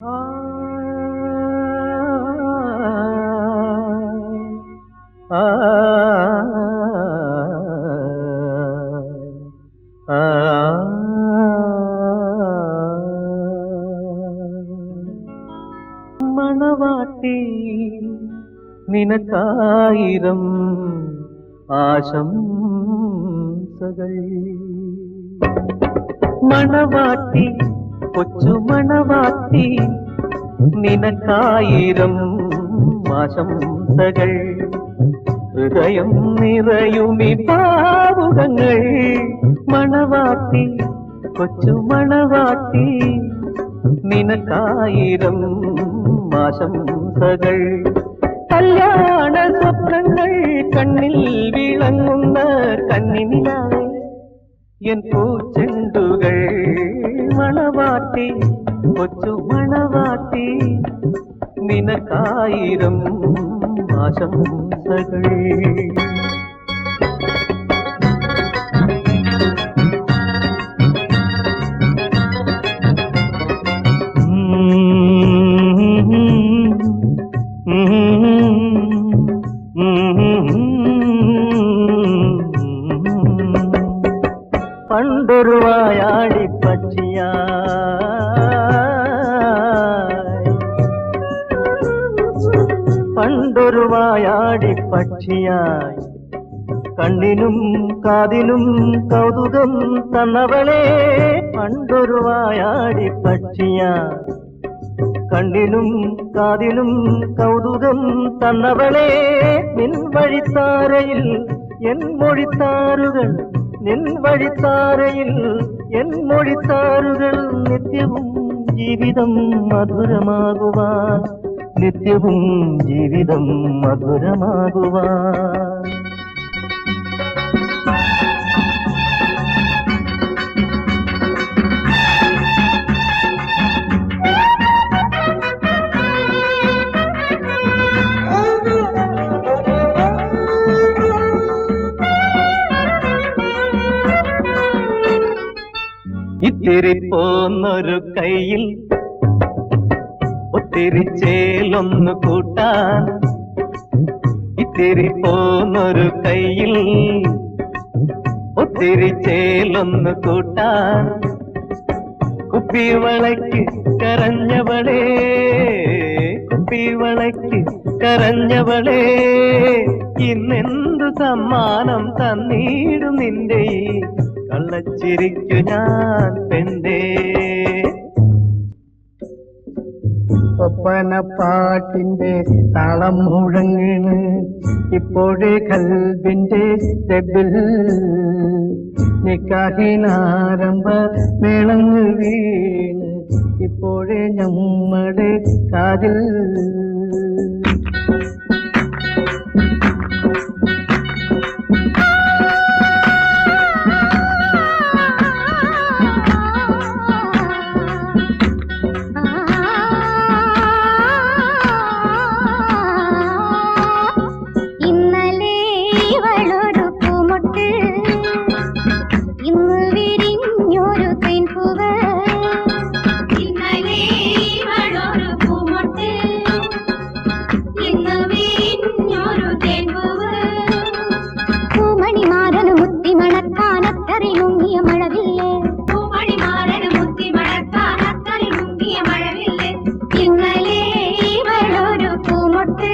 മണവാട്ടി നിനക്കായിരം ആശംസകൾ. മണവാട്ടി കൊച്ചു മണവാട്ടി നിനക്കായിരം ആശംസകൾ ഹൃദയം നിറയുമി പാവുകങ്ങൾ മണവാട്ടി കൊച്ചു മണവാട്ടി നിനക്കായിരം ആശംസകൾ കല്യാണ സ്വപ്നങ്ങൾ കണ്ണിൽ വിളങ്ങുന്ന കണ്ണിനിലാവേ എൻ പൂച്ചെണ്ടുകൾ മണവാട്ടി കൊച്ചു മണവാട്ടി നിനക്കായിരം ആശംസകൾ. வருவாயாടി பட்சியாய். கண்ணினும் காதினும் கௌதுகம் தன்னவளே பண்டொருவாயாടി பட்சியாய். கண்ணினும் காதினும் கௌதுகம் தன்னவளே நின் வழித்தாரையில் என் மொழித்தாறுகள் நின் வழித்தாரையில் என் மொழித்தாறுகள் நித்தியமும் ஜீவிதம் மதுரமாகுவான் നിത്യവും ജീവിതം മധുരമാകുവാൻ. ഇത്തിരി പോന്നൊരു കയ്യിൽ ഒത്തിരി ചേലൊന്നു കൂട്ടാൻ ഇത്തിരി പോന്നൊരു കയ്യിൽ ഒത്തിരി ചേലൊന്നു കൂട്ടാൻ കുപ്പിവളയ്ക്ക് കരഞ്ഞവളേ കുപ്പിവളയ്ക്ക് കരഞ്ഞവളേ ഇന്നെന്തു സമ്മാനം തന്നീടും നിന്റെ കള്ളച്ചിരിക്കു ഞാൻ പെണ്ടേ ഒപ്പന പാട്ടിന്റെ താളം മുഴങ്ങണ്. ഇപ്പോഴേ കൽവിന്റെ സ്റ്റെബിൽ നിക്കാഹിനാരംഭ മേളങ്ങ് വീണ്. ഇപ്പോഴേ നമ്മുടെ കാതിൽ അക്കരെ മുങ്ങിയ മഴവില്ലേ പൂമണിമാരന് മുത്തി മഴക്കാൻ അക്കരെ മുങ്ങിയ മഴവില്ലേ? ഇന്നലെ ഇവളൊരു പൂമൊട്ട്